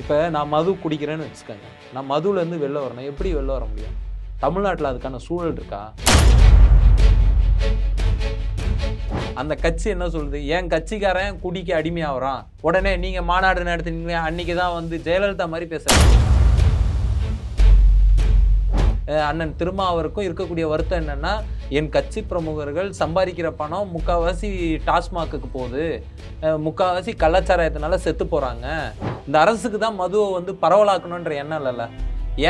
இப்போ நான் மது குடிக்கிறேன்னு வச்சுக்கோங்க. நான் மதுலேருந்து வெளில வரணும். எப்படி வெளில வர முடியும்? தமிழ்நாட்டில் அதுக்கான சூழல் இருக்கா? அந்த கட்சி என்ன சொல்லுது? என் கட்சிக்காரன் குடிக்க அடிமையாகிறான் உடனே நீங்கள் மாநாடு நடத்துனீங்களே அன்னைக்கு தான் வந்து ஜெயலலிதா மாதிரி பேசுறாங்க. அண்ணன் திருமாவருக்கும் இருக்கக்கூடிய வருத்தம் என்னென்னா என் கட்சி பிரமுகர்கள் சம்பாதிக்கிற பணம் முக்கால்வாசி டாஸ்மாக்கு போகுது. முக்கால்வாசி கள்ளச்சாராயத்தினால செத்து போகிறாங்க இந்த அரசுக்கு தான் மதுவை வந்து பரவலாக்கணுன்ற எண்ணம் இல்லைல்ல.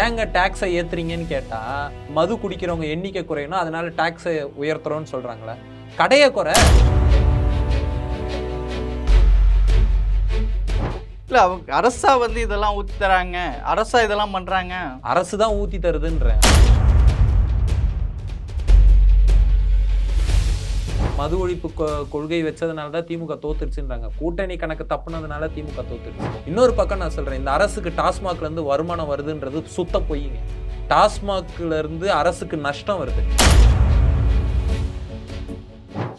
ஏங்க டேக்ஸை ஏற்றுறீங்கன்னு கேட்டால் மது குடிக்கிறவங்க எண்ணிக்கை குறையணும் அதனால டேக்ஸை உயர்த்துறோன்னு சொல்கிறாங்களே கடையை குறை. இல்ல அவங்க அரசா வந்து இதெல்லாம் ஊத்தி தராங்க. அரசா இதெல்லாம் பண்றாங்க. அரசு தான் ஊற்றி தருதுன்றேன் மது ஒழிப்பு கொள்கை வச்சதுனால தான் திமுக தோத்துருச்சுன்றாங்க. கூட்டணி கணக்கு தப்புனதுனால திமுக தோத்துருச்சு. இன்னொரு பக்கம் நான் சொல்றேன் இந்த அரசுக்கு டாஸ்மாக்ல இருந்து வருமானம் வருதுன்றது சுத்த பொய்யுங்க டாஸ்மாக்ல இருந்து அரசுக்கு நஷ்டம் வருது.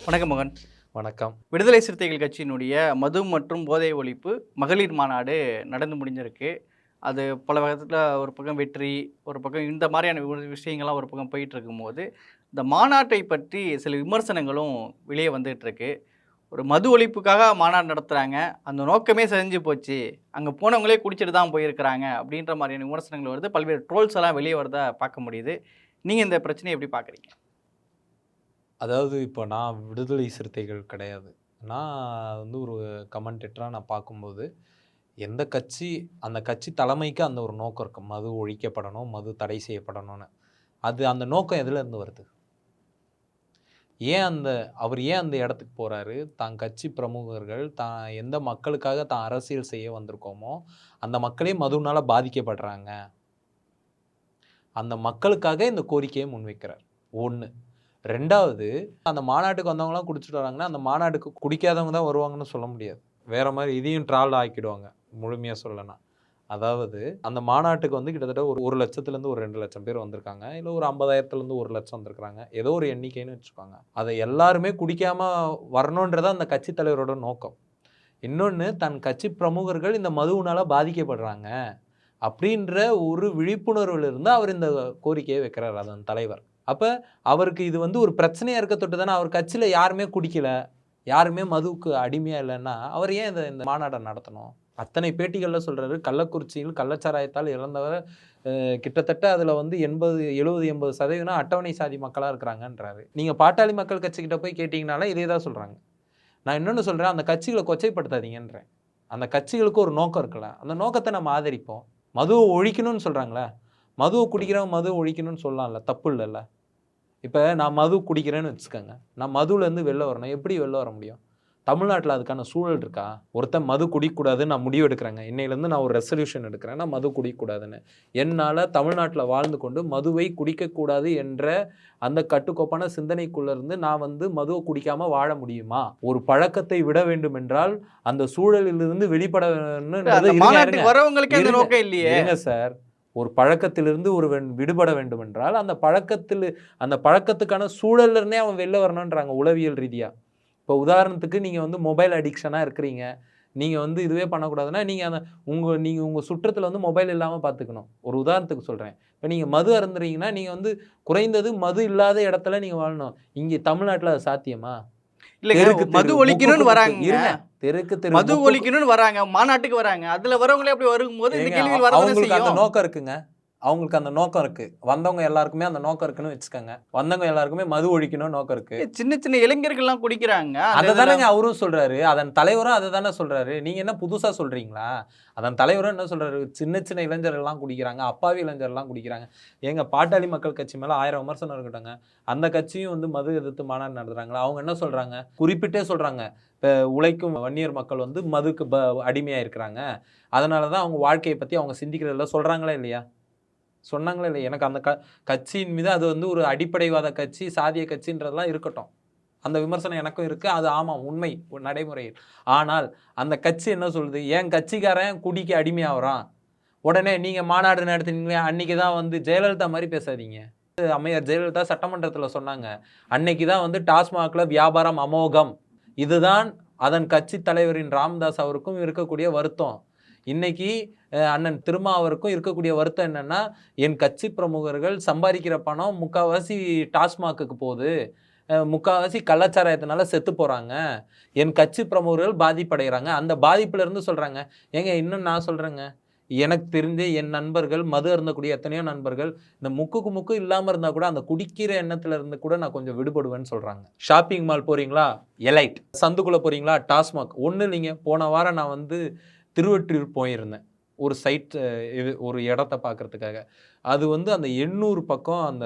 வணக்கம் மகன். வணக்கம். விடுதலை சிறுத்தைகள் கட்சியினுடைய மது மற்றும் போதை ஒழிப்பு மகளிர் மாநாடு நடந்து முடிஞ்சிருக்கு. அது பல விதத்தில் ஒரு பக்கம் வெற்றி ஒரு பக்கம் இந்த மாதிரியான விஷயங்கள்லாம் ஒரு பக்கம் போயிட்டு இருக்கும்போது இந்த மாநாட்டை பற்றி சில விமர்சனங்களும் வெளியே வந்துகிட்ருக்கு ஒரு மது ஒழிப்புக்காக மாநாடு நடத்துகிறாங்க அந்த நோக்கமே செஞ்சு போச்சு. அங்கே போனவங்களே குடிச்சிட்டு தான் போயிருக்கிறாங்க அப்படின்ற மாதிரியான விமர்சனங்கள் வருது. பல்வேறு ட்ரோல்ஸ் எல்லாம் வெளியே வரதை பார்க்க முடியுது. நீங்கள் இந்த பிரச்சனையை எப்படி பார்க்குறீங்க? அதாவது இப்போ நான் விடுதலை சிறுத்தைகள் கிடையாது. நான் வந்து ஒரு கமெண்டேட்டராக நான் பார்க்கும்போது எந்த கட்சி அந்த கட்சி தலைமைக்கு அந்த ஒரு நோக்கம் இருக்கு மது ஒழிக்கப்படணும் மது தடை செய்யப்படணும்னு. அது அந்த நோக்கம் எதுலேருந்து வருது? ஏன் அந்த அவர் ஏன் அந்த இடத்துக்கு போகிறாரு தான் கட்சி பிரமுகர்கள் தான் எந்த மக்களுக்காக தான் அரசியல் செய்ய வந்திருக்கோமோ அந்த மக்களே மதுனால பாதிக்கப்படுறாங்க. அந்த மக்களுக்காக இந்த கோரிக்கையை முன்வைக்கிறார். ஒன்று ரெண்டாவது அந்த மாநாட்டுக்கு வந்தவங்களாம் குடிச்சிட்டு வராங்கன்னா அந்த மாநாட்டுக்கு குடிக்காதவங்க தான் வருவாங்கன்னு சொல்ல முடியாது. வேற மாதிரி இதையும் ட்ராவல் ஆக்கிடுவாங்க முழுமையாக சொல்லனா அதாவது அந்த மாநாட்டுக்கு வந்து கிட்டத்தட்ட ஒரு ஒரு லட்சத்துலேருந்து ஒரு ரெண்டு லட்சம் பேர் வந்திருக்காங்க இல்லை ஒரு ஐம்பதாயிரத்துலேருந்து ஒரு லட்சம் வந்திருக்காங்க ஏதோ ஒரு எண்ணிக்கைன்னு வச்சுக்கோங்க. அதை எல்லாருமே குடிக்காமல் வரணுன்றதான் அந்த கட்சி தலைவரோட நோக்கம். இன்னொன்று தன் கட்சி பிரமுகர்கள் இந்த மதுவுனால பாதிக்கப்படுறாங்க அப்படின்ற ஒரு விழிப்புணர்வில் இருந்து அவர் இந்த கோரிக்கையை வைக்கிறார் அதன் தலைவர். அப்போ அவருக்கு இது வந்து ஒரு பிரச்சனையாக இருக்க தொட்டு தானே அவர் கட்சியில் யாருமே குடிக்கல. யாருமே மதுவுக்கு அடிமையாக இல்லைன்னா அவர் ஏன் இந்த இந்த மாநாடம் நடத்தணும்? அத்தனை பேட்டிகளில் சொல்கிறாரு கள்ளக்குறிச்சியில் கள்ளச்சாராயத்தால் இறந்தவர் கிட்டத்தட்ட அதில் வந்து எண்பது எழுபது எண்பது சதவீதம் அட்டவணை சாதி மக்களாக இருக்கிறாங்கன்றாரு. நீங்கள் பாட்டாளி மக்கள் கட்சிக்கிட்ட போய் கேட்டிங்கனாலே இதே தான் சொல்கிறாங்க நான் இன்னொன்று சொல்கிறேன் அந்த கட்சிகளை கொச்சைப்படுத்தாதீங்கன்றேன். அந்த கட்சிகளுக்கு ஒரு நோக்கம் இருக்குல்ல. அந்த நோக்கத்தை நம்ம ஆதரிப்போம். மதுவை ஒழிக்கணும்னு சொல்கிறாங்களே மதுவை குடிக்கிறவன் மதுவை ஒழிக்கணும்னு சொல்லலாம்ல. தப்பு இல்லைல்ல. இப்போ நான் மது குடிக்கிறேன்னு வச்சுக்கோங்க. நான் மதுலேருந்து வெளில வரணும். எப்படி வெளில வர முடியும்? தமிழ்நாட்டில் அதுக்கான சூழல் இருக்கா? ஒருத்தன் மது குடிக்கக்கூடாது நான் முடிவு எடுக்கிறேங்க. இன்னையிலேருந்து நான் ஒரு ரெசல்யூஷன் எடுக்கிறேன். நான் மது குடிக்கக்கூடாதுன்னு. என்னால் தமிழ்நாட்டில் வாழ்ந்து கொண்டு மதுவை குடிக்கக்கூடாது என்ற அந்த கட்டுக்கோப்பான சிந்தனைக்குள்ள இருந்து நான் வந்து மதுவை குடிக்காம வாழ முடியுமா? ஒரு பழக்கத்தை விட வேண்டும் என்றால் அந்த சூழலிலிருந்து வெளிப்பட. வரவங்களுக்கு இல்லையே. சார். ஒரு பழக்கத்திலிருந்து ஒரு விடுபட வேண்டும் என்றால் அந்த பழக்கத்தில் அந்த பழக்கத்துக்கான சூழல்ல இருந்தே அவன் வெளில வரணுன்றாங்க உளவியல் ரீதியாக இப்போ உதாரணத்துக்கு நீங்கள் வந்து மொபைல் அடிக்ஷனாக இருக்கிறீங்க. நீங்கள் வந்து இதுவே பண்ணக்கூடாதுன்னா நீங்கள் அந்த உங்கள் நீங்கள் உங்கள் சுற்றத்தில் வந்து மொபைல் இல்லாமல் பார்த்துக்கணும் ஒரு உதாரணத்துக்கு சொல்கிறேன் இப்போ நீங்கள் மது அருந்துறீங்கன்னா நீங்கள் வந்து குறைந்தது மது இல்லாத இடத்துல நீங்கள் வாழணும். இங்கே தமிழ்நாட்டில் அது சாத்தியமா? தெரு, மது ஒழிக்கணும்னு வராங்க. தெருக்கு தெரு மது ஒழிக்கணும்னு வராங்க. மாநாட்டுக்கு வராங்க. அதுல வரவங்களே அப்படி வரும்போது இந்த கேள்விகள் வரதானே செய்யும். நோக்கம் இருக்குங்க. அவங்களுக்கு அந்த நோக்கம் இருக்கு. வந்தவங்க எல்லாருக்குமே அந்த நோக்கம் இருக்குன்னு வச்சுக்கோங்க. வந்தவங்க எல்லாருக்குமே மது ஒழிக்கணும் நோக்கம் இருக்கு. சின்ன சின்ன இளைஞர்கள்லாம் குடிக்கிறாங்க. அதை தானேங்க அவரும் சொல்றாரு. அதன் தலைவரும் அதை தானே சொல்றாரு. நீங்க என்ன புதுசா சொல்றீங்களா? அதன் தலைவரும் என்ன சொல்றாரு? சின்ன சின்ன இளைஞர்கள்லாம் குடிக்கிறாங்க. அப்பாவி இளைஞர்லாம் குடிக்கிறாங்க. ஏங்க பாட்டாளி மக்கள் கட்சி மேல ஆயிரம் விமர்சனம் இருக்கட்டுங்க அந்த கட்சியும் வந்து மது எதிர்த்து மாநாடு நடத்துறாங்களா? அவங்க என்ன சொல்றாங்க? குறிப்பிட்டே சொல்றாங்க. இப்போ உழைக்கும் வன்னியர் மக்கள் வந்து மதுக்கு ப அடிமையாக இருக்கிறாங்க அதனால தான் அவங்க வாழ்க்கையை பற்றி அவங்க சிந்திக்கிறதில்ல. சொல்கிறாங்களா இல்லையா? சொன்னாங்களே இல்லை எனக்கு அந்த க கட்சியின் மீது அது வந்து ஒரு அடிப்படைவாத கட்சி சாதிய கட்சின்றதெல்லாம் இருக்கட்டும். அந்த விமர்சனம் எனக்கும் இருக்குது அது ஆமாம் உண்மை நடைமுறையில். ஆனால் அந்த கட்சி என்ன சொல்லுது? என் கட்சிக்காரன் குடிக்கு அடிமையாகிறான் உடனே நீங்கள் மாநாடு நடத்தினீங்களே அன்றைக்கி தான் வந்து ஜெயலலிதா மாதிரி பேசாதீங்க. அம்மையார் ஜெயலலிதா சட்டமன்றத்தில் சொன்னாங்க. அன்னைக்கு தான் வந்து டாஸ்மாகில் வியாபாரம் அமோகம். இதுதான் அதன் கட்சி தலைவரின் ராம்தாஸ் அவருக்கும் இருக்கக்கூடிய வருத்தம். இன்னைக்கு அண்ணன் திருமாவருக்கும் இருக்கக்கூடிய வருத்தம் என்னன்னா என் கட்சி பிரமுகர்கள் சம்பாதிக்கிற பணம் முக்கால்வாசி டாஸ்மாக்கு போகுது. அஹ், முக்கால்வாசி கள்ளச்சாராயத்தினால செத்து போகிறாங்க என் கட்சி பிரமுகர்கள் பாதிப்படைகிறாங்க. அந்த பாதிப்புலேருந்து இருந்து ஏங்க இன்னும் நான் சொல்கிறேங்க எனக்கு தெரிஞ்ச என் நண்பர்கள் மது அருந்தக்கூடிய எத்தனையோ நண்பர்கள் இந்த முக்குக்கு முக்கு இல்லாமல் இருந்தால் கூட அந்த குடிக்கிற எண்ணத்துல இருந்து கூட நான் கொஞ்சம் விடுபடுவேன்னு சொல்கிறாங்க ஷாப்பிங் மால் போகிறீங்களா எலைட். சந்துக்குள்ளே போகிறீங்களா டாஸ்மாக். ஒன்று நீங்கள் போன வாரம் நான் வந்து திருவற்றியூர் போயிருந்தேன். ஒரு சைட் ஒரு இடத்த பார்க்குறதுக்காக. அது வந்து அந்த எண்ணூறு பக்கம் அந்த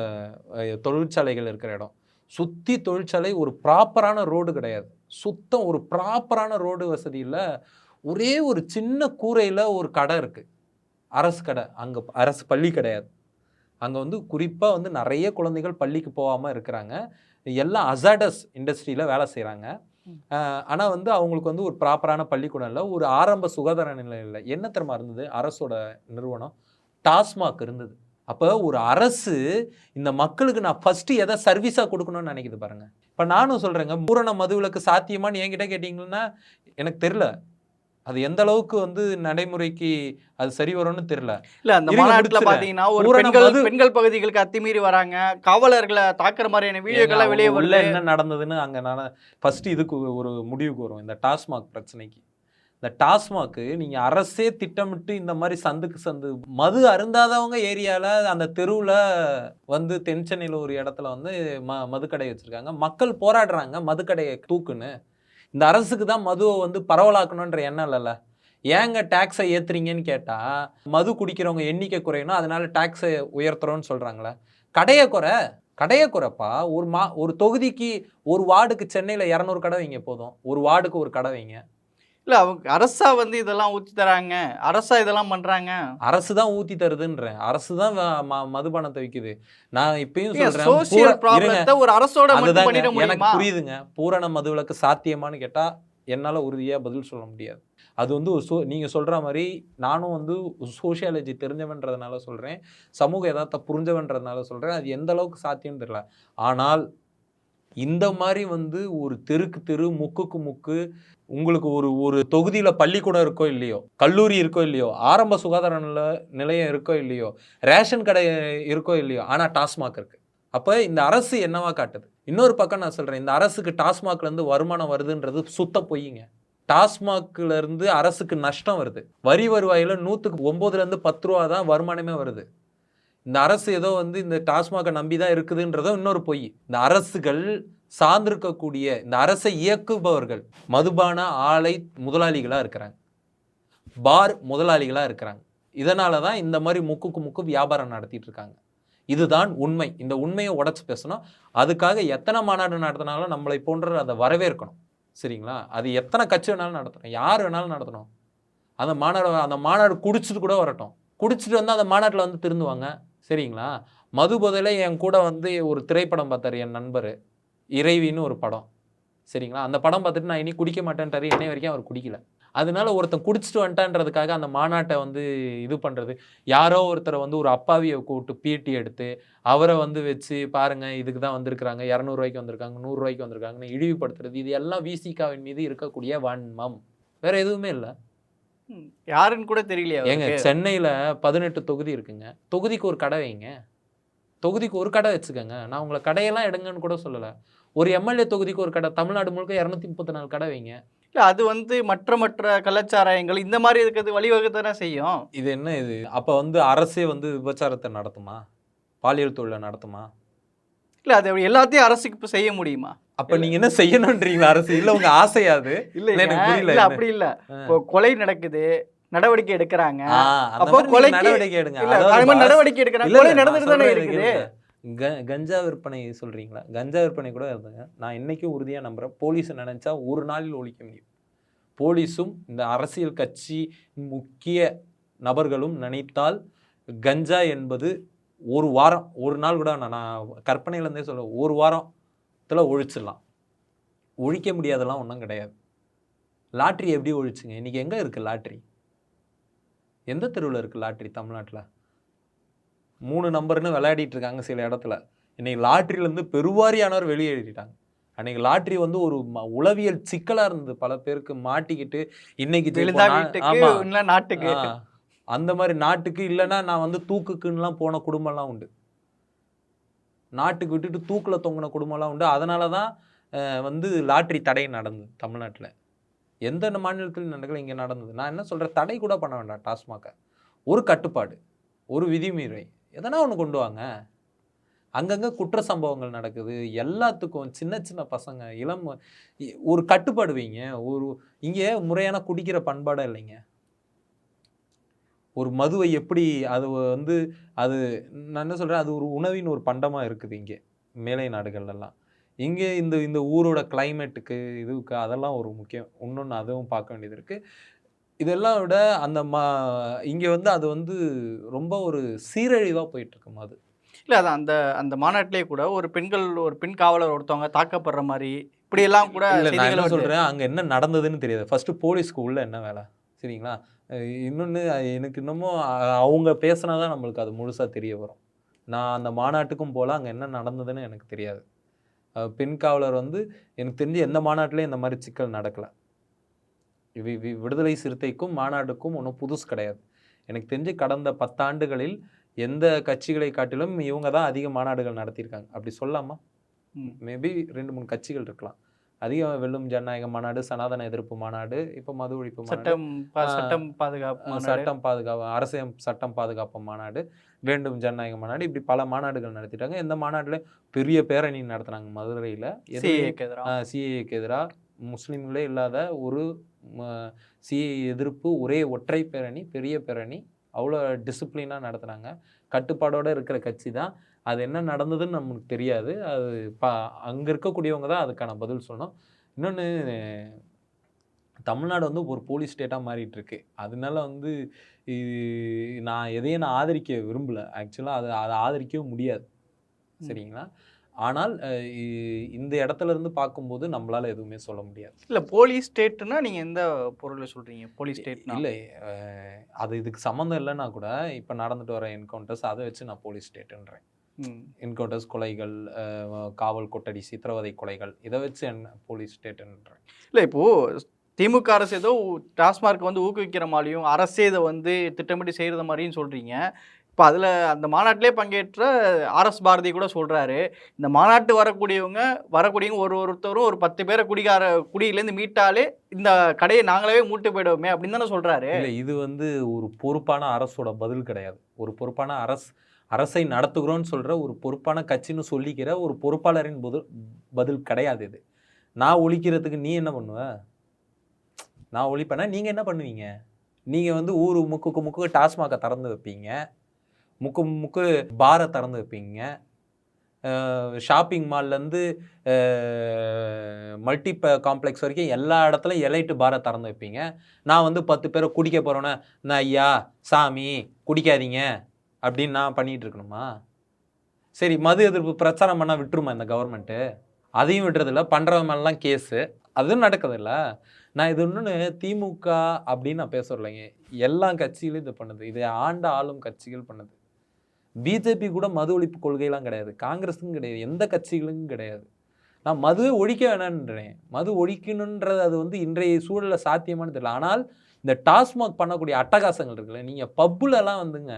தொழிற்சாலைகள் இருக்கிற இடம். சுற்றி தொழிற்சாலை ஒரு ப்ராப்பரான ரோடு கிடையாது. சுத்தம் ஒரு ப்ராப்பரான ரோடு வசதியில் ஒரே ஒரு சின்ன கூரையில் ஒரு கடை இருக்குது அரசு கடை. அங்கே அரசு பள்ளி கிடையாது. அங்கே வந்து குறிப்பாக வந்து நிறைய குழந்தைகள் பள்ளிக்கு போகாமல் இருக்கிறாங்க. எல்லாம் அசாடஸ் இண்டஸ்ட்ரியில் வேலை செய்கிறாங்க ஆனால் வந்து அவங்களுக்கு வந்து ஒரு ப்ராப்பரான பள்ளிக்கூடம் இல்லை ஒரு ஆரம்ப சுகாதார நிலையம் இல்லை. என்ன தரமாக இருந்தது? அரசோட நிறுவனம் டாஸ்மாக் இருந்தது. அப்போ ஒரு அரசு இந்த மக்களுக்கு நான் ஃபஸ்ட்டு எதை சர்வீஸாக கொடுக்கணும்னு நினைக்கிது பாருங்க. இப்போ நானும் சொல்கிறேங்க பூரண மதுவிலக்கு சாத்தியமான்னு என்கிட்ட கேட்டிங்கன்னா எனக்கு தெரில அது எந்த அளவுக்கு வந்து நடைமுறைக்கு அது சரி வரும்னு தெரில இல்ல அந்த மாநாட்டுல. பாத்தீங்கன்னா ஒரு பெண்கள் பகுதிகளுக்கு அத்துமீறி வராங்க. காவலர்களை தாக்குற மாதிரியான வீடியோக்கெல்லாம் வெளியே உள்ள என்ன நடந்ததுன்னு அங்கே நான் ஃபர்ஸ்ட் இதுக்கு ஒரு முடிவுக்கு வரும் இந்த டாஸ்மாக் பிரச்சனைக்கு. இந்த டாஸ்மாக்கு நீங்க அரசே திட்டமிட்டு இந்த மாதிரி சந்துக்கு சந்து மது அருந்தாதவங்க ஏரியால அந்த தெருவுல வந்து தென்சென்னையில் ஒரு இடத்துல வந்து ம மதுக்கடை வச்சிருக்காங்க. மக்கள் போராடுறாங்க மதுக்கடையை தூக்குன்னு. இந்த அரசுக்கு தான் மதுவை வந்து பரவலாக்கணுன்ற எண்ணம் இல்லைல்ல? ஏங்க டேக்ஸை ஏற்றுறீங்கன்னு கேட்டால் மது குடிக்கிறவங்க எண்ணிக்கை குறையணும் அதனால டேக்ஸை உயர்த்துறோன்னு சொல்கிறாங்களே கடையை குறை கடையை குறைப்பா ஒரு மா ஒரு தொகுதிக்கு ஒரு வார்டுக்கு சென்னையில் இரநூறு கடை வைங்க போதும். ஒரு வார்டுக்கு ஒரு கடை வைங்க. இல்ல அவங்க அரசா வந்து இதெல்லாம் ஊத்தி தராங்க. அரசா இதெல்லாம் பண்றாங்க. அரசு தான் ஊத்தி தருதுன்றேன் அரசு தான் மதுபானத்தை விற்குது நான் இப்பயும். ப்ராப்ளத்தை ஒரு அரசோட எனக்கு புரியுதுங்க. பூரண மதுவிலக்கு சாத்தியமான்னு கேட்டா என்னால உறுதியா பதில் சொல்ல முடியாது. அது வந்து ஒரு சோ நீங்க சொல்ற மாதிரி நானும் வந்து சோஷியாலஜி தெரிஞ்சவன்றதுனால சொல்றேன். சமூக யதார்த்த புரிஞ்சவன்றதுனால சொல்றேன். அது எந்த அளவுக்கு சாத்தியம் தெரியல. ஆனால் இந்த மாதிரி வந்து ஒரு தெருக்கு தெரு முக்குக்கு முக்கு உங்களுக்கு ஒரு ஒரு தொகுதியில் பள்ளிக்கூடம் இருக்கோ இல்லையோ கல்லூரி இருக்கோ இல்லையோ ஆரம்ப சுகாதார நில நிலையம் இருக்கோ இல்லையோ ரேஷன் கடை இருக்கோ இல்லையோ ஆனால் டாஸ்மாக் இருக்குது அப்போ இந்த அரசு என்னவா காட்டுது? இன்னொரு பக்கம் நான் சொல்கிறேன் இந்த அரசுக்கு டாஸ்மாக்லேருந்து வருமானம் வருதுன்றது சுத்த பொய்யுங்க டாஸ்மாக்லேருந்து அரசுக்கு நஷ்டம் வருது. வரி வருவாயில் நூற்றுக்கு ஒம்போதுலேருந்து பத்து ரூபா தான் வருமானமே வருது. இந்த அரசு ஏதோ வந்து இந்த டாஸ்மாகை நம்பி தான் இருக்குதுன்றதும் இன்னொரு பொய். இந்த அரசுகள் சார்ந்திருக்கக்கூடிய இந்த அரசை இயக்குபவர்கள் மதுபான ஆலை முதலாளிகளாக இருக்கிறாங்க. பார் முதலாளிகளாக இருக்கிறாங்க. இதனால தான் இந்த மாதிரி முக்குக்கு முக்கு வியாபாரம் நடத்திட்டு இருக்காங்க. இதுதான் உண்மை. இந்த உண்மையை உடச்சி பேசணும். அதுக்காக எத்தனை மாநாடு நடத்தினாலும் நம்மளை போன்ற அதை வரவேற்கணும். சரிங்களா? அது எத்தனை கட்சி வேணாலும் நடத்தணும். யார் வேணாலும் நடத்தணும். அந்த மாநாடு அந்த மாநாடு குடிச்சிட்டு கூட வரட்டும். குடிச்சிட்டு வந்து அந்த மாநாட்டில் வந்து திருந்துவாங்க. சரிங்களா? மது போதையில என் கூட வந்து ஒரு திரைப்படம் பார்த்தாரு என் நண்பர். இறைவின்னு ஒரு படம். சரிங்களா? அந்த படம் பார்த்துட்டு நான் இனி குடிக்க மாட்டேன்ட்டாரு என்னை வரைக்கும் அவர் குடிக்கல. அதனால ஒருத்தன் குடிச்சிட்டு வந்துட்டான்றதுக்காக அந்த மாநாட்டை வந்து இது பண்ணுறது யாரோ ஒருத்தரை வந்து ஒரு அப்பாவியை கூப்பிட்டு பீட்டி எடுத்து அவரை வந்து வச்சு பாருங்க இதுக்கு தான் வந்திருக்கிறாங்க இரநூறுவாய்க்கு வந்திருக்காங்க நூறுரூவாய்க்கு வந்திருக்காங்கன்னு இழிவுபடுத்துறது. இது எல்லாம் விசிகாவின் மீது இருக்கக்கூடிய வன்மம். வேற எதுவுமே இல்லை. யாருன்னு கூட தெரியலையா ஏங்க? சென்னையில் பதினெட்டு தொகுதி இருக்குங்க. தொகுதிக்கு ஒரு கடை வைங்க. தொகுதிக்கு ஒரு கடை வச்சுக்கோங்க. நான் உங்களை கடையெல்லாம் எடுங்கன்னு கூட சொல்லலை. ஒரு எம்எல்ஏ தொகுதிக்கு ஒரு கடை தமிழ்நாடு முழுக்க இரநூத்தி முப்பத்தி நாலு கடை வைங்க. இல்ல அது வந்து மற்ற மற்ற கள்ளச்சாராயங்கள் இந்த மாதிரி இருக்கிறது வழிவகை தானே செய்யும். இது என்ன இது? அப்போ வந்து அரசே வந்து விபச்சாரத்தை நடத்துமா? பாலியல் தொழிலை நடத்துமா? இல்ல அது எல்லாத்தையும் அரசுக்கு இப்ப செய்ய முடியுமா? அப்ப நீங்க என்ன செய்யணுன்றீங்களா அரசு? இல்ல உங்க ஆசையாது இல்ல இல்ல, எனக்கு புரியல. அப்படி இல்ல. இப்போ கொலை நடக்குது. நடவடிக்கை எடுக்கிறாங்க. அப்போ கொலைக்கு- நடவடிக்கை எடுங்க. நடவடிக்கை எடுக்கிறாங்க. கொலை நான் நடந்துட்டு தானே இருக்குது. க- கஞ்சா விற்பனை சொல்றீங்களா? கஞ்சா விற்பனை கூட இருந்தங்க நான் இன்னைக்கும் உறுதியா நம்புறேன். போலீஸ் நினைச்சா ஒரு நாளில் ஒழிக்க முடியும். போலீஸும் இந்த அரசியல் கட்சி முக்கிய நபர்களும் நினைத்தால் கஞ்சா என்பது ஒரு வாரம் ஒரு நாள் கூட. நான் கற்பனையில இருந்தே சொல்ல ஒரு வாரத்துல ஒழிச்சிடலாம். ஒழிக்க முடியாதெல்லாம் ஒன்றும் கிடையாது. லாட்ரி எப்படி ஒழிச்சுங்க? இன்னைக்கு எங்க இருக்கு லாட்ரி எந்த தெருவில் இருக்கு லாட்ரி தமிழ்நாட்டுல? மூணு நம்பர்னு விளையாடிட்டு இருக்காங்க சில இடத்துல. இன்னைக்கு லாட்ரியிலேருந்து பெருவாரியானவர் வெளியேறிட்டாங்க. அன்னைக்கு லாட்ரி வந்து ஒரு உளவியல் சிக்கலா இருந்தது. பல பேருக்கு மாட்டிக்கிட்டு இன்னைக்கு நாட்டுக்கு. அந்த மாதிரி நாட்டுக்கு இல்லைன்னா நான் வந்து தூக்குக்குன்னுலாம் போன குடும்பம்லாம் உண்டு. நாட்டுக்கு விட்டுட்டு தூக்குல தொங்கின குடும்பம்லாம் உண்டு. அதனால தான் வந்து லாட்ரி தடை நடந்தது தமிழ்நாட்டில். எந்த மாநிலத்தில் நடக்கல இங்கே நடந்தது. நான் என்ன சொல்கிறேன் தடை கூட பண்ண வேண்டாம். டாஸ்மாகை ஒரு கட்டுப்பாடு ஒரு விதிமுறை எதனா ஒன்று கொண்டு வாங்க. அங்கங்கே குற்ற சம்பவங்கள் நடக்குது. எல்லாத்துக்கும் சின்ன சின்ன பசங்க இளம் ஒரு கட்டுப்பாடு வைங்க. ஒரு இங்கே முறையான குடிக்கிற பண்பாடாக இல்லைங்க. ஒரு மதுவை எப்படி அது வந்து அது நான் என்ன சொல்கிறேன் அது ஒரு உணவின் ஒரு பண்டமாக இருக்குது இங்கே. மேலை நாடுகள்லாம் இங்கே இந்த இந்த ஊரோட கிளைமேட்டுக்கு இதுக்கு அதெல்லாம் ஒரு முக்கியம். இன்னொன்று அதுவும் பார்க்க வேண்டியது இருக்குது இதெல்லாம் விட அந்த மா இங்கே வந்து அது வந்து ரொம்ப ஒரு சீரழிவாக போயிட்டுருக்கு மது இல்லை அதான் அந்த அந்த மாநாட்டிலே கூட ஒரு பெண்கள் ஒரு பெண் காவலர் ஒருத்தவங்க தாக்கப்படுற மாதிரி இப்படியெல்லாம் கூட இல்ல நான் என்ன. சொல்றேன்? அங்க என்ன நடந்ததுன்னு தெரியாது. ஃபர்ஸ்ட் போலீஸ்க்கு உள்ள என்ன வேலை? சரிங்களா? அஹ் எனக்கு இன்னமும் அவங்க பேசினாதான் நம்மளுக்கு அது முழுசா தெரிய வரும். நான் அந்த மாநாட்டுக்கும் போல அங்க என்ன நடந்ததுன்னு எனக்கு தெரியாது. பெண் காவலர் வந்து எனக்கு தெரிஞ்சு எந்த மாநாட்டிலையும் இந்த மாதிரி சிக்கல் நடக்கல. வி- வி- விடுதலை சிறுத்தைக்கும் மாநாட்டுக்கும் ஒன்றும் புதுசு கிடையாது. எனக்கு தெரிஞ்சு கடந்த பத்தாண்டுகளில் எந்த கட்சிகளை காட்டிலும் இவங்க தான் அதிக மாநாடுகள் நடத்தியிருக்காங்க. அப்படி சொல்லலாமா ம். மேபி ரெண்டு மூணு கட்சிகள் இருக்கலாம். அதிகம் வெல்லும் ஜனநாயக மாநாடு சனாதன எதிர்ப்பு மாநாடு இப்போ மது ஒழிப்பு சட்டம் சட்டம் பாதுகாப்பு. சட்டம் பாதுகாப்பு அரசியல் சட்டம் பாதுகாப்பு மாநாடு வேண்டும் ஜனநாயக மாநாடு இப்படி பல மாநாடுகள் நடத்திட்டாங்க. எந்த மாநாடுல பெரிய பேரணி நடத்துனாங்க மதுரையில். CAA க்கு எதிரா. சிஏஏக்கு எதிராக முஸ்லீம்களே இல்லாத ஒரு சிஏ எதிர்ப்பு ஒரே ஒற்றை பேரணி பெரிய பேரணி. அவ்வளோ டிசிப்ளினாக நடத்துனாங்க. கட்டுப்பாடோட இருக்கிற கட்சி தான். அது என்ன நடந்ததுன்னு நமக்கு தெரியாது. அது பா அங்கே இருக்கக்கூடியவங்க தான் அதுக்கான பதில் சொல்லணும். இன்னொன்று தமிழ்நாடு வந்து ஒரு போலீஸ் ஸ்டேட்டாக மாறிட்டு இருக்கு அதனால வந்து இது நான் எதையும் நான் ஆதரிக்க விரும்பல. ஆக்சுவலாக அதை அதை ஆதரிக்கவே முடியாது. சரிங்களா? ஆனால் இந்த இடத்துல இருந்து பார்க்கும்போது நம்மளால எதுவுமே சொல்ல முடியாது. இல்ல போலீஸ் ஸ்டேட்னா நீங்க எந்த பொருளை சொல்றீங்க? போலீஸ் ஸ்டேட்னா இல்லை அது இதுக்கு சம்மந்தம் இல்லைன்னா கூட இப்போ நடந்துட்டு வர என்கவுண்டர்ஸ் அதை வச்சு நான் போலீஸ் ஸ்டேட்டுன்றேன். என்கவுண்டர்ஸ் கொலைகள் காவல் கொட்டடி சித்திரவதை கொலைகள் இதை வச்சு என்ன போலீஸ் ஸ்டேட்டுன்றேன் இல்ல இப்போ திமுக அரசு ஏதோ டாஸ்மார்க் வந்து ஊக்குவிக்கிற மாதிரியும் அரசே இதை வந்து திட்டமிட்டு செய்யறது மாதிரியும் சொல்றீங்க. இப்போ அதில் அந்த மாநாட்டிலே பங்கேற்ற ஆர்எஸ் பாரதி கூட சொல்றாரு இந்த மாநாட்டு வரக்கூடியவங்க வரக்கூடியவங்க ஒரு ஒருத்தரும் ஒரு பத்து பேரை குடிகார குடியிலேருந்து மீட்டாலே இந்த கடையை நாங்களே மூட்டு போயிடுவோமே அப்படின்னு தானே சொல்றாரு. இல்லை இது வந்து ஒரு பொறுப்பான அரசோட பதில் கிடையாது. ஒரு பொறுப்பான அரசு அரசை நடத்துகிறோன்னு சொல்கிற ஒரு பொறுப்பான கட்சின்னு சொல்லிக்கிற ஒரு பொறுப்பாளரின் பதில் பதில் கிடையாது இது. நான் ஒழிக்கிறதுக்கு நீ என்ன பண்ணுவ? நான் ஒழிப்பேன்னா நீங்கள் என்ன பண்ணுவீங்க? நீங்கள் வந்து ஊர் முக்குக்கு முக்கு டாஸ்மாகை திறந்து வைப்பீங்க. முக்கு முக்கு பாரை திறந்து வைப்பீங்க. ஷாப்பிங் மால்லேருந்து மல்டி காம்ப்ளெக்ஸ் வரைக்கும் எல்லா இடத்துலையும் எலைட்டு பாரை திறந்து வைப்பீங்க. நான் வந்து பத்து பேரை குடிக்க போகிறோன்னே நான் ஐயா சாமி குடிக்காதீங்க. அப்படின்னு நான் பண்ணிட்டு இருக்கணுமா? சரி மது எதிர்ப்பு பிரச்சாரம் பண்ணால் விட்டுருமா இந்த கவர்மெண்ட்டு அதையும் விட்டுறதில்ல பண்ணுறவன் மேலாம் கேஸு அதுவும் நடக்குதுல்ல நான் இது ஒன்றுன்னு திமுக அப்படின்னு நான் பேசுறலைங்க எல்லா கட்சிகளும் இது பண்ணுது. இதை ஆண்ட ஆளும் கட்சிகள் பண்ணுது. பிஜேபி கூட மது ஒழிப்பு கொள்கையெல்லாம் கிடையாது. காங்கிரஸுக்கும் கிடையாது. எந்த கட்சிகளுக்கும் கிடையாது. நான் மது ஒழிக்க வேணான்றேன் மது ஒழிக்கணுன்றது அது வந்து இன்றைய சூழலில் சாத்தியமானது தெரியல ஆனால் இந்த டாஸ்மாக் பண்ணக்கூடிய அட்டகாசங்கள் இருக்குல்ல. நீங்கள் பப்புலலாம் வந்துங்க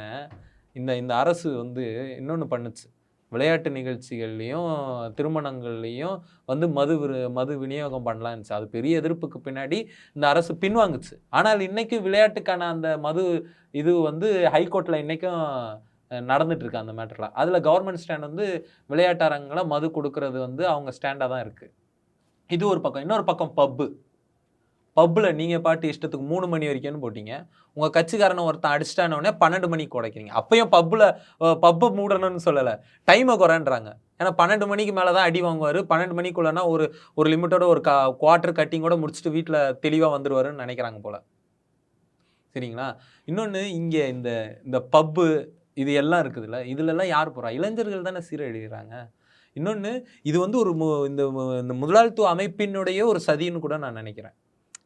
இந்த இந்த அரசு வந்து இன்னொன்று பண்ணுச்சு. விளையாட்டு நிகழ்ச்சிகள்லேயும் திருமணங்கள்லையும் வந்து மது விரு- மது விநியோகம் பண்ணலான்ச்சு அது பெரிய எதிர்ப்புக்கு பின்னாடி இந்த அரசு பின்வாங்குச்சு. ஆனால் இன்றைக்கும் விளையாட்டுக்கான அந்த மது இது வந்து ஹைகோர்ட்டில் இன்றைக்கும் நடந்துட்டுருக்கு அந்த மேட்டரில். அதில் கவர்மெண்ட் ஸ்டாண்ட் வந்து விளையாட்டு அரங்கில் மது கொடுக்கறது வந்து அவங்க ஸ்டாண்டாக தான் இருக்குது இது ஒரு பக்கம். இன்னொரு பக்கம் பப்பு. பப்பில் நீங்கள் பாட்டு இஷ்டத்துக்கு மூணு மணி வரைக்கும்னு போட்டிங்க. உங்கள் கட்சிக்காரனை ஒருத்தன் அடிச்சிட்டானோடனே பன்னெண்டு மணிக்கு உடைக்கிறீங்க. அப்பயும் பப்பில் பப்பு மூடணும்னு சொல்லலை. டைமை குறைன்றாங்க. ஏன்னா பன்னெண்டு மணிக்கு மேலே தான் அடி வாங்குவார். பன்னெண்டு மணிக்குள்ளனா ஒரு ஒரு லிமிட்டோட ஒரு கா குவார்ட்டர் கட்டிங்கோட முடிச்சுட்டு வீட்டில் தெளிவாக வந்துடுவாருன்னு நினைக்கிறாங்க போல். சரிங்களா? இன்னொன்று இங்கே இந்த இந்த பப்பு இது எல்லாம் இருக்குதுல்ல இதுலெல்லாம் யார் போகிறா இளைஞர்கள் தானே சீரழிகிறாங்க. இன்னொன்று இது வந்து ஒரு மு இந்த மு- இந்த முதலாளித்துவ அமைப்பினுடைய ஒரு சதின்னு கூட நான் நினைக்கிறேன்.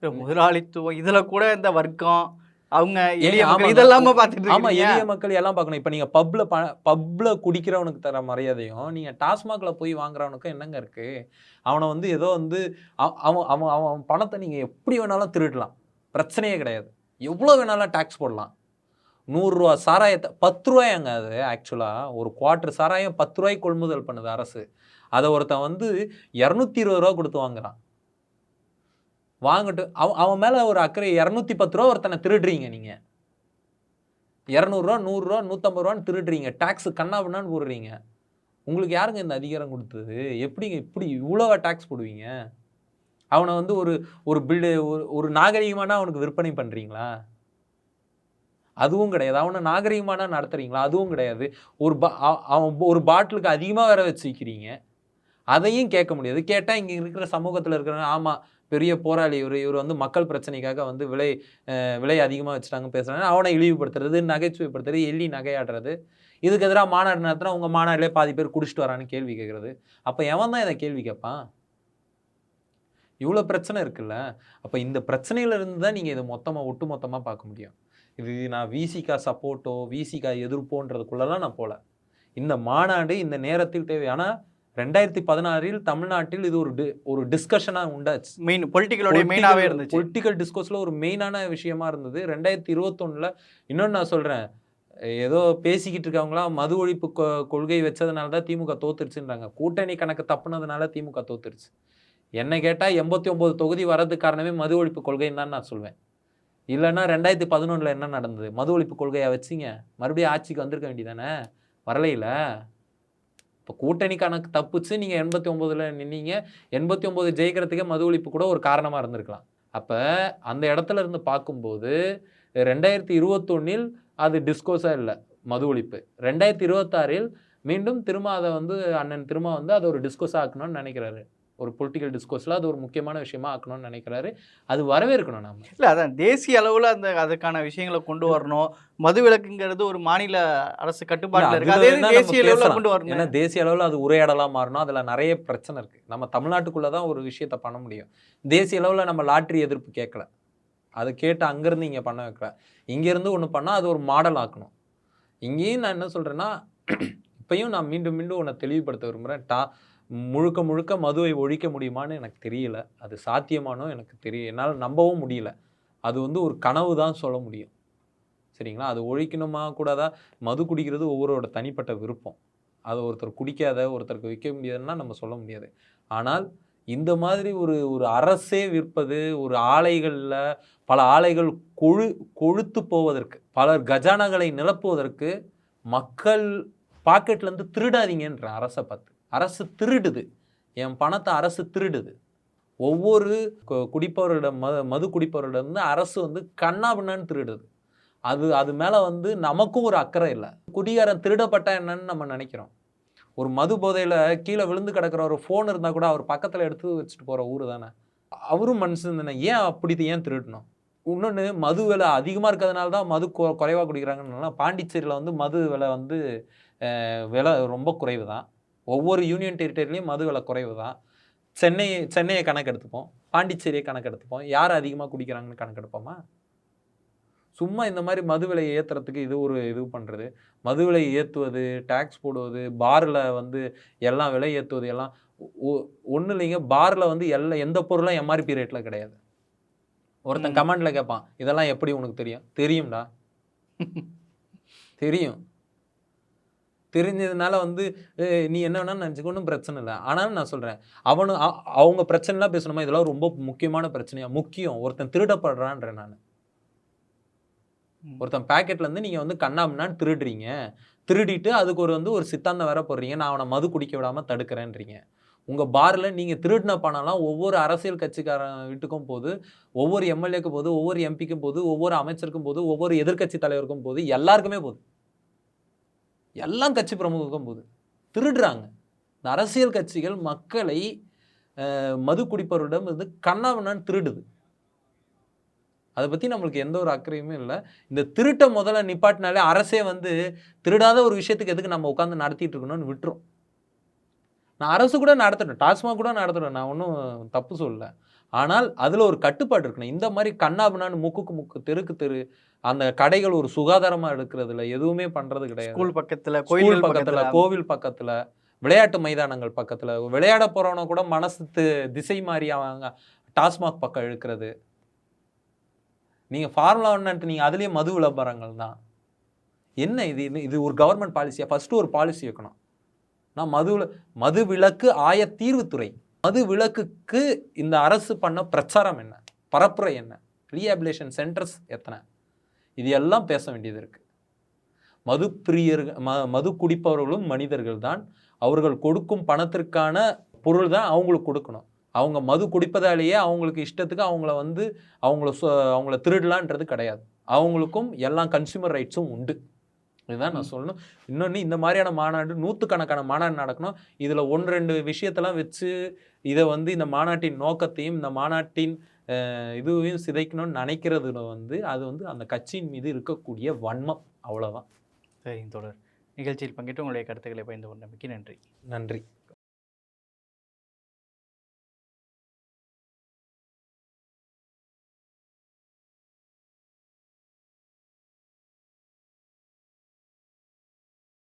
முதலாளித்துவம் இதுல கூட இந்த வர்க்கம் அவங்க எளிய மக்கள். இதெல்லாம பார்த்துட்டு ஆமா எளிய மக்கள் எல்லாம் பார்க்கணும் இப்போ நீங்க பப்ல பப்ல குடிக்கிறவனுக்கு தர மரியாதையும் நீங்க டாஸ்மாக்ல போய் வாங்குறவனுக்கும் என்னங்க இருக்கு? அவனை வந்து ஏதோ வந்து அவ- அவன் அவன் அவன் பணத்தை நீங்க எப்படி வேணாலும் திருடலாம். பிரச்சனையே கிடையாது. எவ்வளோ வேணாலும் டாக்ஸ் போடலாம். நூறுரூவா சாராயத்தை பத்து ரூபாயாங்க அது ஆக்சுவலாக ஒரு குவார்ட்டர் சாராயம் பத்து ரூபாய்க்கு கொள்முதல் பண்ணுது அரசு. அதை ஒருத்தன் வந்து இரநூத்தி இருபது ரூபா கொடுத்து வாங்குறான். வாங்கட்டும். அவன் அவன் மேலே ஒரு அக்கறை இரநூத்தி பத்து ரூபா ஒருத்தனை திருடுறீங்க நீங்கள் இரநூறுவா நூறுரூவா நூற்றம்பது ரூபான்னு திருடுறீங்க. டேக்ஸ் கண்ணாபண்ணான்னு போடுறீங்க. உங்களுக்கு யாருங்க இந்த அதிகாரம் கொடுத்தது? எப்படிங்க இப்படி இவ்வளோவா டேக்ஸ் போடுவீங்க? அவனை வந்து ஒரு ஒரு பில்டு ஒரு ஒரு நாகரிகமான அவனுக்கு விற்பனை பண்ணுறீங்களா அதுவும் கிடையாது. அவனை நாகரிகமான நடத்துகிறீங்களா அதுவும் கிடையாது. ஒரு பா அவ- அவன் ஒரு பாட்டிலுக்கு அதிகமாக வேற வச்சுக்கிறீங்க அதையும் கேட்க முடியாது. கேட்டால் இங்கே இருக்கிற சமூகத்தில் இருக்கிறவங்க ஆமாம் பெரிய போராளி இவர் இவர் வந்து மக்கள் பிரச்சனைக்காக வந்து விலை விலை அதிகமாக வச்சுட்டாங்க பேசுகிறாங்க அவனை இழிவுபடுத்துறது நகைச்சுவைப்படுத்துறது எள்ளி நகையாடுறது. இதுக்கு எதிராக மாநாடு நடத்தினா உங்கள் மாநாட்டிலே பாதி பேர் குடிச்சிட்டு வரான்னு கேள்வி கேட்குறது அப்போ எவன் தான் இதை கேள்வி கேட்பான் இவ்வளோ பிரச்சனை இருக்குல்ல? அப்போ இந்த பிரச்சனையில இருந்து தான் நீங்கள் இதை மொத்தமாக ஒட்டு மொத்தமாக பார்க்க முடியும். இது நான் விசிகா சப்போர்ட்டோ விசிகா எதிர்ப்போன்றதுக்குள்ளெல்லாம் நான் போகல இந்த மாநாடு இந்த நேரத்தில் தேவை. ஆனால் ரெண்டாயிரத்தி பதினாறில் தமிழ்நாட்டில் இது ஒரு ஒரு டிஸ்கஷனாக உண்டாச்சு. மெயின் பொலிட்டிக்கலோட மெயினாவே இருந்துச்சு. பொலிட்டிக்கல் டிஸ்கோர்ஸில் ஒரு மெயினான விஷயமா இருந்தது. ரெண்டாயிரத்தி இருபத்தொன்னில் இன்னொன்று நான் சொல்கிறேன் ஏதோ பேசிக்கிட்டு இருக்கவங்களாம் மது ஒழிப்பு கொள்கை வச்சதுனால தான் திமுக தோத்துருச்சுன்றாங்க. கூட்டணி கணக்கு தப்புனதுனால திமுக தோத்துருச்சு. என்னை கேட்டால் எண்பத்தி ஒம்பது தொகுதி வர்றதுக்கு காரணமே மது ஒழிப்பு கொள்கைன்னு தான் நான் சொல்வேன். இல்லைன்னா ரெண்டாயிரத்தி பதினொன்றில் என்ன நடந்தது? மது ஒழிப்பு கொள்கையை வச்சிங்க? மறுபடியும் ஆட்சிக்கு வந்திருக்க வேண்டியதானே? வரலையில? இப்போ கூட்டணி கணக்கு தப்புச்சு நீங்கள் எண்பத்தி ஒம்போதில் நின்னீங்க. எண்பத்தி ஒம்பது ஜெயிக்கிறதுக்கே மது ஒழிப்பு கூட ஒரு காரணமாக இருந்திருக்கலாம். அப்போ அந்த இடத்துல இருந்து பார்க்கும்போது ரெண்டாயிரத்தி இருபத்தொன்னில் அது டிஸ்கோஸாக இல்லை மது ஒழிப்பு. ரெண்டாயிரத்தி இருபத்தாறில் மீண்டும் திரும்ப அதை வந்து அண்ணன் திரும்ப வந்து அதை ஒரு டிஸ்கோஸ் ஆக்கணும்னு நினைக்கிறாரு. ஒரு பொலிட்டிக்கல் டிஸ்கோஸில் அது ஒரு முக்கியமான விஷயமா ஆக்கணும்னு நினைக்கிறாரு. அது வரவேற்கணும் நம்ம இல்ல அதான் தேசிய அளவுல அந்த அதுக்கான விஷயங்களை கொண்டு வரணும். மது விலக்குங்கிறது ஒரு மாநில அரசு கட்டுப்பாட்டுல இருக்கு. அதே தேசிய அளவுல. கொண்டு ஏன்னா வரணும் தேசிய அளவில் அது உரையாடலாம் மாறணும். அதில் நிறைய பிரச்சனை இருக்குது நம்ம தமிழ்நாட்டுக்குள்ளே தான் ஒரு விஷயத்த பண்ண முடியும். தேசிய அளவில் நம்ம லாட்ரி எதிர்ப்பு கேட்கல. அதை கேட்டு அங்கேருந்து இங்கே பண்ண வைக்கல. இங்கேருந்து ஒன்று பண்ணால் அது ஒரு மாடல் ஆக்கணும். இங்கேயும் நான் என்ன சொல்கிறேன்னா இப்பயும் நான் மீண்டும் மீண்டும் உன்னை தெளிவுபடுத்த விரும்புகிறேன் டா முழுக்க முழுக்க மதுவை ஒழிக்க முடியுமான்னு எனக்கு தெரியல. அது சாத்தியமானோ எனக்கு தெரிய என்னால் நம்பவும் முடியல. அது வந்து ஒரு கனவு தான் சொல்ல முடியும். சரிங்களா? அது ஒழிக்கணுமா கூடாதா? மது குடிக்கிறது ஒவ்வொருவரோட தனிப்பட்ட விருப்பம். அதை ஒருத்தர் குடிக்காத ஒருத்தருக்கு விற்க முடியாதுன்னா நம்ம சொல்ல முடியாது. ஆனால் இந்த மாதிரி ஒரு ஒரு அரசே விற்பது ஒரு ஆலைகளில் பல ஆலைகள் கொழு கொழுத்து போவதற்கு பலர் கஜானாகளை நிரப்புவதற்கு மக்கள் பாக்கெட்லேருந்து திருடாதீங்கன்ற அரசை பார்த்து. அரசு திருடுது. என் பணத்தை அரசு திருடுது. ஒவ்வொரு குடிப்பவர்களிடம் குடிப்பவரிடம் மது மது குடிப்பவரிடம் அரசு வந்து கண்ணா பின்னான்னு திருடுது. அது அது மேலே வந்து நமக்கும் ஒரு அக்கறை இல்லை. குடிகாரன் திருடப்பட்டா என்னன்னு நம்ம நினைக்கிறோம். ஒரு மது போதையில் கீழே விழுந்து கிடக்கிற ஒரு ஃபோன் இருந்தால் கூட அவர் பக்கத்தில் எடுத்து வச்சுட்டு போகிற ஊர் தானே. அவரும் மனுஷன் தானே. ஏன் அப்படி ஏன் திருடணும்? இன்னொன்று மது விலை அதிகமாக இருக்கிறதுனால தான் மது கொ குறைவாக குடிக்கிறாங்கன்னா பாண்டிச்சேரியில் வந்து மது விலை வந்து விலை ரொம்ப குறைவு தான். ஒவ்வொரு யூனியன் டெரிட்டரிலையும் மது விலை குறைவு தான் சென்னை சென்னையை கணக்கு எடுத்துப்போம் பாண்டிச்சேரியை கணக்கு எடுத்துப்போம் யார் அதிகமாக குடிக்கிறாங்கன்னு கணக்கு எடுப்போமா சும்மா இந்த மாதிரி மது விலையை ஏற்றுறதுக்கு இது ஒரு இது பண்ணுறது மது விலை ஏற்றுவது டேக்ஸ் போடுவது பாரில் வந்து எல்லாம் விலை ஏற்றுவது எல்லாம் ஒன்றும் இல்லைங்க. பாரில் வந்து எல்லா எந்த பொருளும் எம்ஆர்பி ரேட்டில் கிடையாது. ஒருத்தன். கமெண்ட்ல கேட்பான் இதெல்லாம் எப்படி உனக்கு தெரியும்? தெரியும்டா. தெரியும். தெரிஞ்சதுனால வந்து "ஏய், நீ என்ன வேணாலும் நினச்சிக்க ஒன்றும் பிரச்சனை இல்லை. ஆனாலும் நான் சொல்கிறேன் அவனு அவங்க பிரச்சனைலாம் பேசணுமா? இதெல்லாம் ரொம்ப முக்கியமான பிரச்சனையா? முக்கியம். ஒருத்தன் திருடப்படுறான்றேன் நான். ஒருத்தன் பாக்கெட்ல இருந்து நீங்க வந்து கண்ணாமண்ணான்னு திருடுறீங்க. திருடிட்டு அதுக்கு ஒரு வந்து ஒரு சித்தாந்தம் வேற போடுறீங்க. நான் அவனை மது குடிக்க விடாம தடுக்கிறேன்றீங்க. உங்க பார்ல நீங்க திருடின பணம்லாம் ஒவ்வொரு அரசியல் கட்சிக்காரன் வீட்டுக்கும் போகுது ஒவ்வொரு எம்எல்ஏக்கும் போகுது ஒவ்வொரு எம்பிக்கும் போகுது ஒவ்வொரு அமைச்சருக்கும் போகுது ஒவ்வொரு எதிர்க்கட்சி தலைவருக்கும் போகுது எல்லாருக்குமே போகுது எல்லாம் கட்சி பிரமுகம் போகுது. திருடுறாங்க. இந்த அரசியல் கட்சிகள் மக்களை மது குடிப்பவரிடம் இருந்து கண்ணாவண்ணான்னு திருடுது. அதை பற்றி நம்மளுக்கு எந்த ஒரு அக்கறையுமே இல்லை. இந்த திருட்டை முதல்ல நிப்பாட்டினாலே அரசே வந்து திருடாத ஒரு விஷயத்துக்கு எதுக்கு நம்ம உட்காந்து நடத்திட்டு இருக்கணும்னு விட்டுரும். நான் அரசு கூட நடத்தணும் டாஸ்மாக் கூட நடத்தணும் நான் ஒன்றும் தப்பு சொல்லலை. ஆனால் அதில் ஒரு கட்டுப்பாடு இருக்கணும். இந்த மாதிரி கண்ணாபின்னான்னு முக்குக்கு முக்கு தெருக்கு தெரு அந்த கடைகள் ஒரு சுகாதாரமாக எடுக்கிறதுல எதுவுமே பண்ணுறது கிடையாது. ஸ்கூல் பக்கத்துல கோயில் பக்கத்துல கோவில் பக்கத்துல விளையாட்டு மைதானங்கள் பக்கத்துல விளையாட போறவன கூட மனசு திசை மாறி அவங்க டாஸ்மாக் பக்கம் இழுக்கிறது. நீங்க ஃபார்முலா ஒன்னுட்டு நீங்க அதுலயே மது விளம்பரங்கள் தான். என்ன இது? இது- ஒரு கவர்மெண்ட் பாலிசியா ஃபர்ஸ்ட் ஒரு பாலிசி வைக்கணும். நான் மது மது விலக்கு ஆய தீர்வுத்துறை மது விலக்குக்கு இந்த அரசு பண்ண பிரச்சாரம் என்ன? பரப்புரை என்ன? ரீஹாபிலேஷன் சென்டர்ஸ் எத்தனை? இது எல்லாம் பேச வேண்டியது இருக்குது மது பிரியர்கள் ம மது குடிப்பவர்களும் மனிதர்கள் தான். அவர்கள் கொடுக்கும் பணத்திற்கான பொருள் தான் அவங்களுக்கு கொடுக்கணும். அவங்க மது குடிப்பதாலேயே அவங்களுக்கு இஷ்டத்துக்கு அவங்கள வந்து அவங்கள சொ- அவங்கள திருடலான்றது கிடையாது. அவங்களுக்கும் எல்லா கன்சியூமர் ரைட்ஸும் உண்டு. இதுதான் நான் சொல்லணும். இன்னொன்று இந்த மாதிரியான மாநாடு நூற்றுக்கணக்கான மாநாடு நடக்கணும். இதில் ஒன்று ரெண்டு விஷயத்தெல்லாம் வச்சு இதை வந்து இந்த மாநாட்டின் நோக்கத்தையும் இந்த மாநாட்டின் இதுவையும் சிதைக்கணும்னு நினைக்கிறது வந்து அது வந்து அந்த கட்சியின் மீது இருக்கக்கூடிய வன்மம். அவ்வளோதான் சரிங்க தொடர் நிகழ்ச்சியில் பங்கேற்று உங்களுடைய கருத்துக்களை பகிர்ந்து கொண்டமைக்கு நன்றி. நன்றி.